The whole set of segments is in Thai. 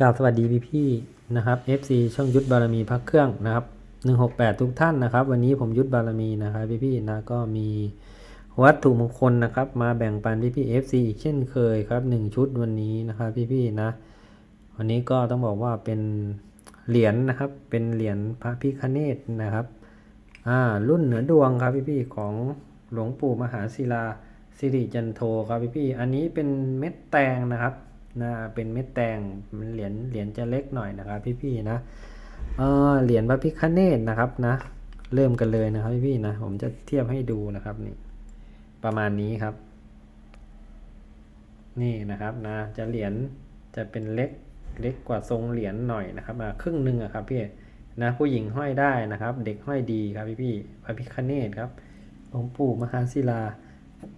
กราบสวัสดีพี่พี่นะครับ FC ช่องยุทธบารมีพักเครื่องนะครับ168 ทุกท่านนะครับ วันนี้ผมยุทธบารมีนะครับพี่พี่นะก็มีวัตถุมงคลนะครับ มาแบ่งปันพี่พี่ FC อีกเช่นเคยครับ 1 ชุดวันนี้นะครับพี่พี่นะ วันนี้ก็ต้องบอกว่าเป็นเหรียญนะครับ เป็นเหรียญพระพิฆเนศนะครับอ่ารุ่นเหนือดวงครับพี่พี่ของหลวงปู่มหาศิลาสิริจันโทครับพี่พี่อันนี้เป็นเม็ดแตงนะครับ นะเป็นเม็ดแตงมันเหรียญเหรียญจะเล็กหน่อยนะครับ พี่ๆนะเออเหรียญพระพิฆเนศนะครับนะเริ่มกันเลยนะครับพี่ๆนะผมจะเทียบให้ดูนะครับนี่ประมาณนี้ครับ นี่นะครับนะจะเหรียญจะเป็นเล็กเล็กกว่าทรงเหรียญหน่อยนะครับอ่าครึ่งหนึ่งอะครับพี่นะผู้หญิงห้อยได้นะครับ เด็กห้อยดีครับพี่พี่ๆพระพิฆเนศครับหลวงปู่มหาศิลา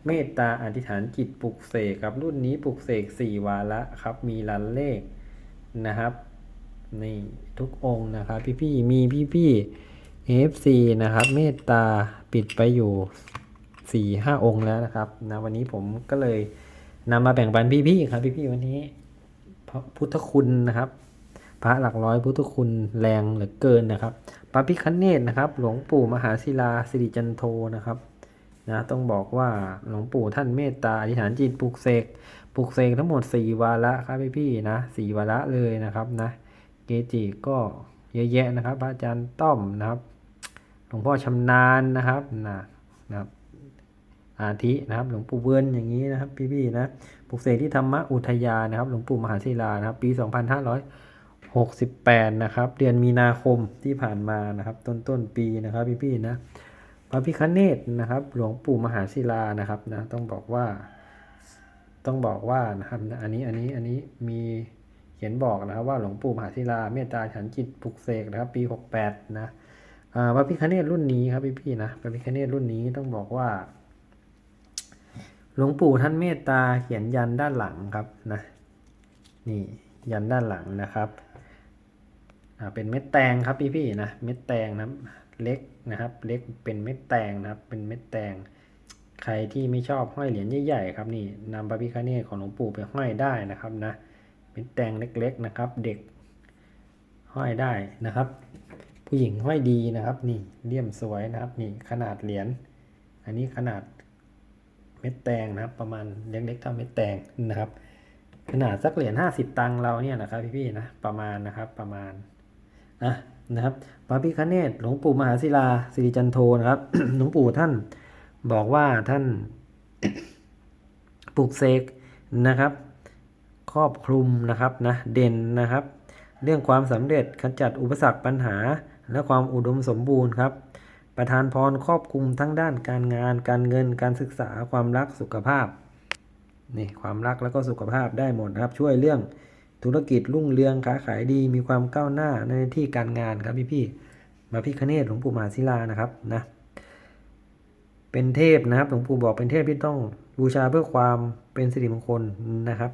เมตตาอธิษฐานจิตปลุกเสกครับ รุ่นนี้ปลุกเสกสี่วาระครับ มีลันเลขนะครับนี่ทุกองค์นะครับ พี่พี่ๆมีพี่พี่เอฟซีนะครับ เมตตาปิดไปอยู่สี่ห้าองค์แล้วนะครับนะวันนี้ผมก็เลยนำมาแบ่งปันพี่พี่ๆครับ พี่พี่ๆวันนี้พระพุทธคุณนะครับ พระหลักร้อยพุทธคุณแรงเหลือเกินนะครับพระพิคเนตนะครับ หลวงปู่มหาศิลาสิริจันโทนะครับ นะต้องบอกว่าหลวงปู่ท่านเมตตาอธิษฐานจิตปลุกเสกปลุกเสกทั้งหมด 4 วาระครับพี่พี่นะสี่วาระเลยนะครับนะเกจิก็เยอะแยะนะครับ พระอาจารย์ต้อมนะครับหลวงพ่อชำนาญนะครับนะนะครับอาทินะครับหลวงปู่เวิร์นอย่างนี้นะครับ พี่พี่ๆนะปลุกเสกที่ธรรมอุทยานนะครับ หลวงปู่มหาศิลานะครับปี 2568 นะครับ เดือนมีนาคมที่ผ่านมานะครับ ต้นต้นปีนะครับ พี่พี่ๆนะ พระพิคเนตนะครับ หลวงปู่มหาศิลานะครับนะต้องบอกว่า ต้องบอกว่านะครับนะอันนี้อันนี้อันนี้มีเขียนบอกนะครับว่าหลวงปู่มหาศิลาเมตตาฉันจิตปลุกเสกนะครับ ปี 68 นะอ่าพระพิคเนตรุ่นนี้ครับพี่พี่ๆนะพระพิคเนตรุ่นนี้ต้องบอกว่า หลวงปู่ท่านเมตตาเขียนยันด้านหลังครับนะนี่ยันด้านหลังนะครับเป็นเม็ดแตงครับพี่พี่ๆนะเม็ดแตงนะ เล็กนะครับ เล็กเป็นเม็ดแตงนะครับ เป็นเม็ดแตง ใครที่ไม่ชอบห้อยเหรียญใหญ่ๆครับนี่นำพระพิฆเนศของหลวงปู่ไปห้อยได้นะครับนะเป็นแตงเล็กๆนะครับ เด็กห้อยได้นะครับ ผู้หญิงห้อยดีนะครับนี่เลี่ยมสวยนะครับนี่ขนาดเหรียญอันนี้ขนาดเม็ดแตงนะครับ ประมาณเล็กๆเท่าเม็ดแตงนะครับ ขนาดสักเหรียญห้าสิบตังค์เราเนี่ยนะครับพี่ๆนะประมาณนะครับประมาณอะ นะครับพระพิฆเนศหลวงปู่มหาศิลาสิริจันโทนะครับ หลวงปู่ท่านบอกว่าท่านปลุกเสกนะครับ ครอบคลุมนะครับนะเด่นนะครับ เรื่องความสำเร็จขจัดอุปสรรคปัญหา และความอุดมสมบูรณ์ครับ ประทานพรครอบคลุมทั้งด้านการงาน การเงินการศึกษาความรักสุขภาพนี่ความรักแล้วก็สุขภาพได้หมดนะครับ ช่วยเรื่อง ธุรกิจรุ่งเรืองค้าขายดีมีความก้าวหน้าในที่การงานครับพี่ๆมาพิคเนตหลวงปู่มหาศิลานะครับนะเป็นเทพนะครับหลวงปู่บอกเป็นเทพที่ต้องบูชาเพื่อความเป็นสิริมงคลนะครับ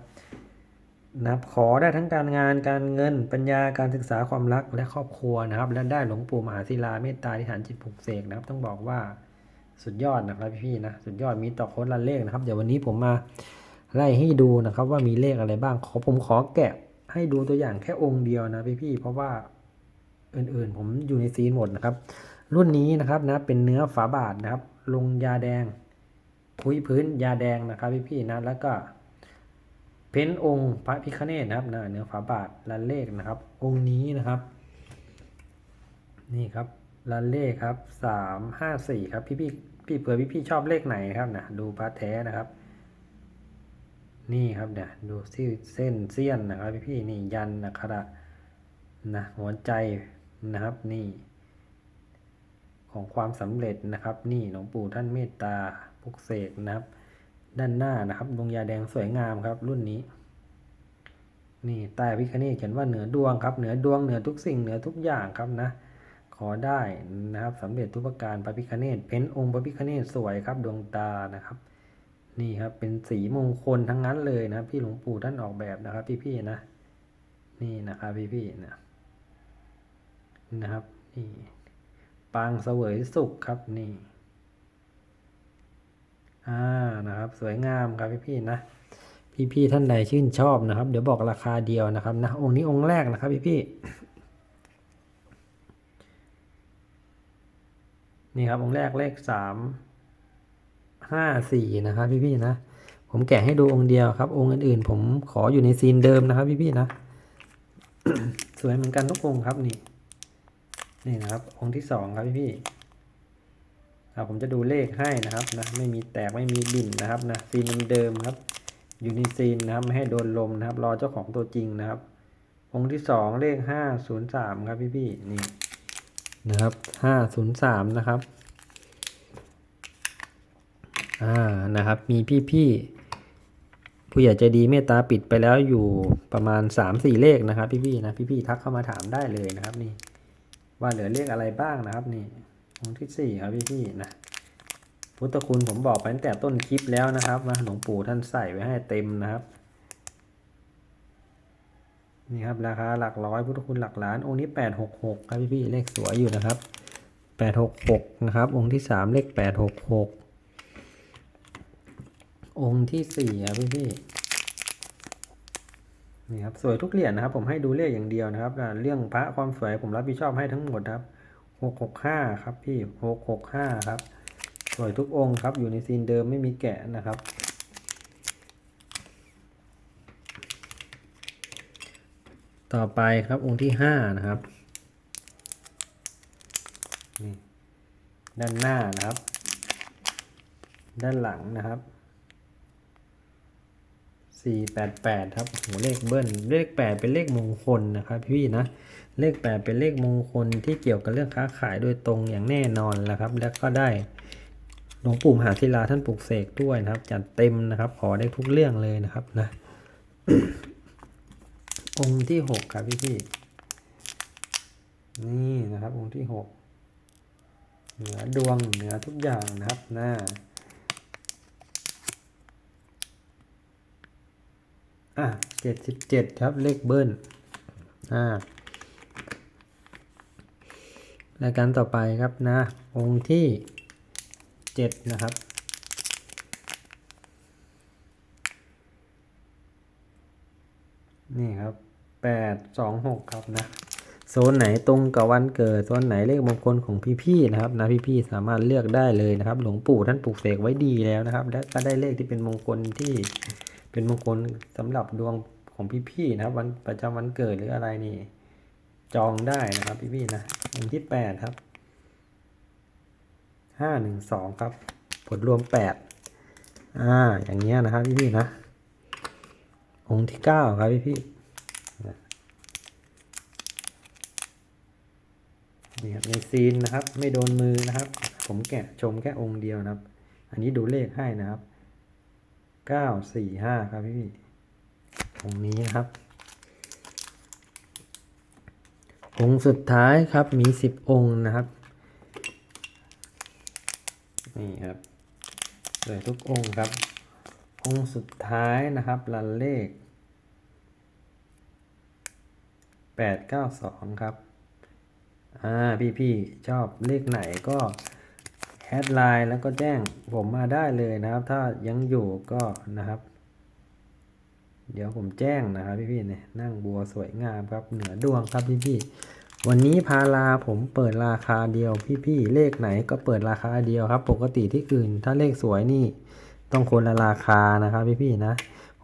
นะครับ ขอได้ทั้งการงานการเงินปัญญาการศึกษาความรักและครอบครัวนะครับ และได้หลวงปู่มหาศิลาเมตตาธิษฐานจิตปลุกเสกนะครับ ต้องบอกว่าสุดยอดนะครับพี่ๆนะสุดยอดมีต่อโค้ดลันเลขนะครับ เดี๋ยววันนี้ผมมา ไล่ให้ดูนะครับว่ามีเลขอะไรบ้าง ขอผมขอแกะให้ดูตัวอย่างแค่องค์เดียวนะพี่ๆเพราะว่าอื่นๆ ผมอยู่ในซีนหมดนะครับ รุ่นนี้นะครับนะเป็นเนื้อฝาบาทนะครับ ลงยาแดงพุ้ยพื้นยาแดงนะครับพี่ๆนะแล้วก็เพ้นองค์พระพิฆเนศนะครับนะเนื้อฝาบาทลันเลขนะครับ องค์นี้นะครับ นี่ครับลันเลขครับสามห้าสี่ครับพี่พี่พี่เผื่อพี่พี่ชอบเลขไหนครับนะดูพระแท้นะครับ นี่ครับเนี่ยดูที่เส้นเสี้ยนนะครับพี่พี่นี่ยันนะครับนะหัวใจนะครับนี่ ของความสำเร็จนะครับ นี่หลวงปู่ท่านเมตตาปลุกเสกนะครับ ด้านหน้านะครับดวงยาแดงสวยงามครับ รุ่นนี้ นี่ใต้พิคเนตเขียนว่าเหนือดวงครับเหนือดวงเหนือทุกสิ่งเหนือทุกอย่างครับนะ ขอได้นะครับสำเร็จทุกประการพระพิคเนตเพ้นองค์พระพิคเนตสวยครับดวงตานะครับ นี่ครับเป็นสีมงคลทั้งนั้นเลยนะพี่หลวงปู่ท่านออกแบบนะครับ พี่ๆนะ นี่นะครับพี่ๆนะนะครับนี่ปางเสวยสุขครับนี่อ่านะครับ สวยงามครับพี่ๆนะพี่ๆท่านใดชื่นชอบนะครับ เดี๋ยวบอกราคาเดียวนะครับนะองค์นี้องค์แรกนะครับพี่ๆนี่ครับองค์แรกเลขสาม ห้าสี่นะครับพี่ๆนะ ผมแกะให้ดูองค์เดียวครับ องค์อื่นๆ ผมขออยู่ในซีนเดิมนะครับพี่ๆนะ สวยเหมือนกันทุกองค์ครับนี่ นี่นะครับ องค์ที่สองครับพี่ๆอ่าผมจะดูเลขให้นะครับนะ ไม่มีแตกไม่มีบิ่นนะครับนะซีนเดิมครับ อยู่ในซีนนะครับไม่ให้โดนลมนะครับ รอเจ้าของตัวจริงนะครับ องค์ที่สองเลขห้าศูนย์สามครับพี่ๆนี่นะครับห้าศูนย์สามนะครับ อ่านะครับ มีพี่ๆผู้ใหญ่ใจดีเมตตาปิดไปแล้วอยู่ประมาณสามสี่เลขนะครับ พี่ๆนะพี่ๆทักเข้ามาถามได้เลยนะครับนี่ ว่าเหลือเลขอะไรบ้างนะครับนี่องค์ที่สี่ครับพี่ๆนะพุทธคุณผมบอกไปตั้งแต่ต้นคลิปแล้วนะครับว่าหลวงปู่ท่านใส่ไว้ให้เต็มนะครับนี่ครับราคาหลักร้อยพุทธคุณหลักล้าน องค์นี้แปดหกหกครับพี่ๆเลขสวยอยู่นะครับแปดหกหกนะครับ องค์ที่สามเลขแปดหกหก องค์ที่สี่ครับพี่พี่นี่ครับสวยทุกเหรียญนะครับ ผมให้ดูเลขอย่างเดียวนะครับ เรื่องพระความสวยผมรับผิดชอบให้ทั้งหมดครับหกหกห้าครับพี่หกหกห้าครับ สวยทุกองค์ครับ อยู่ในซีนเดิมไม่มีแกะนะครับ ต่อไปครับองค์ที่ห้านะครับนี่ด้านหน้านะครับ ด้านหลังนะครับ สี่แปดแปดครับโหเลขเบิ้ลเลขแปดเป็นเลขมงคลนะครับพี่นะเลขแปดเป็นเลขมงคลที่เกี่ยวกับเรื่องค้าขายโดยตรงอย่างแน่นอนแล้วครับ แล้วก็ได้หลวงปู่มหาศิลาท่านปลุกเสกด้วยนะครับ จัดเต็มนะครับ ขอได้ทุกเรื่องเลยนะครับนะ องค์ที่หกครับพี่พี่นี่นะครับ องค์ที่หกเหนือดวงเหนือทุกอย่างนะครับหน้า อะเจ็ดสิบเจ็ดครับเลขเบิ้ลอ่ารายการต่อไปครับนะ องค์ที่เจ็ดนะครับนี่ครับแปดสองหกครับนะโซนไหนตรงกับวันเกิดโซนไหนเลขมงคลของพี่ๆนะครับนะพี่ๆสามารถเลือกได้เลยนะครับ หลวงปู่ท่านปลูกเสกไว้ดีแล้วนะครับ และก็ได้เลขที่เป็นมงคลที่ เป็นมงคลสำหรับดวงของพี่ๆนะครับ วันประจำวันเกิดหรืออะไรนี่ จองได้นะครับพี่ๆนะวันที่แปดครับห้าหนึ่งสองครับ ผลรวมแปดอ่าอย่างเงี้ยนะครับพี่ๆนะ องค์ที่เก้าครับพี่พี่นี่ครับในซีนนะครับ ไม่โดนมือนะครับ ผมแกะชมแค่องค์เดียวนะครับ อันนี้ดูเลขให้นะครับ ก้าสี่ห้าครับพี่พี่องนี้นะครับ องค์สุดท้ายครับมีสิบองค์นะครับ นี่ครับเลยทุกองค์ครับ องค์สุดท้ายนะครับรันเลขแปดเก้าสองครับ อ่า พี่ๆชอบเลขไหนก็ แอดไลน์แล้วก็แจ้งผมมาได้เลยนะครับ ถ้ายังอยู่ก็นะครับ เดี๋ยวผมแจ้งนะครับพี่ๆเนี่ยนั่งบัวสวยงามครับเหนือดวงครับพี่ๆวันนี้พาลาผมเปิดราคาเดียวพี่ๆเลขไหนก็เปิดราคาเดียวครับ ปกติที่อื่น ถ้าเลขสวยนี่ต้องคนละราคานะครับพี่ๆนะ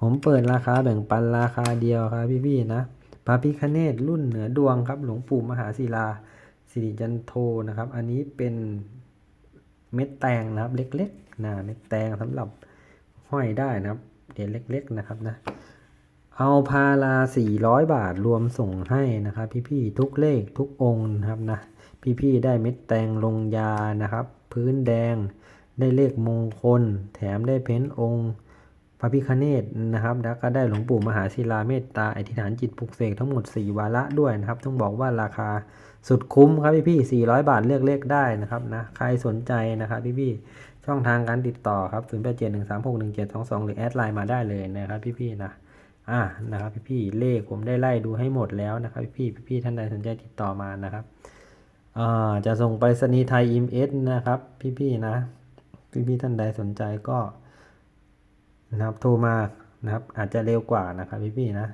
ผมเปิดราคาแบ่งปันราคาเดียวครับพี่ๆนะพระพิคเนตรุ่นเหนือดวงครับ หลวงปู่มหาศิลาสิริจันโทนะครับ อันนี้เป็น เม็ดแตงนะครับ เล็กๆนะเม็ดแตงสำหรับห้อยได้นะครับเหรียญเล็ก ๆนะครับนะเอาพาลา400 บาทรวมส่งให้นะครับ พี่ๆทุกเลขทุกองค์นะครับนะพี่ๆได้เม็ดแตงลงยานะครับ พื้นแดงได้เลขมงคล แถมได้เพ้นองค์ พระพิคเนตนะครับแล้วก็ได้หลวงปู่มหาศิลาเมตตาอธิษฐานจิตปลุกเสกทั้งหมด 4 วาระด้วยนะครับ ต้องบอกว่าราคาสุดคุ้มครับพี่พี่ๆ400บาทเลือกเลขได้นะครับนะใครสนใจนะครับพี่พี่ช่องทางการติดต่อครับ0 8 7 1 3 6 1 7 2 2หรือแอดไลน์มาได้เลยนะครับพี่พี่นะอ่านะครับพี่พี่เลขผมได้ไล่ดูให้หมดแล้วนะครับพี่พี่พี่ๆท่านใดสนใจติดต่อมานะครับอ่าจะส่งไปรษณีไทยอิมเอสนะครับพี่ๆนะพี่ๆท่านใดสนใจก็ นะครับ โทรมานะครับ อาจจะเร็วกว่านะครับพี่ๆนะ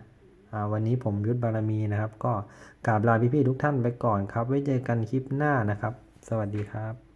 วันนี้ผมยุทธบารมีนะครับ ก็กราบลาพี่ๆทุกท่านไปก่อนครับ ไว้เจอกันคลิปหน้านะครับ สวัสดีครับ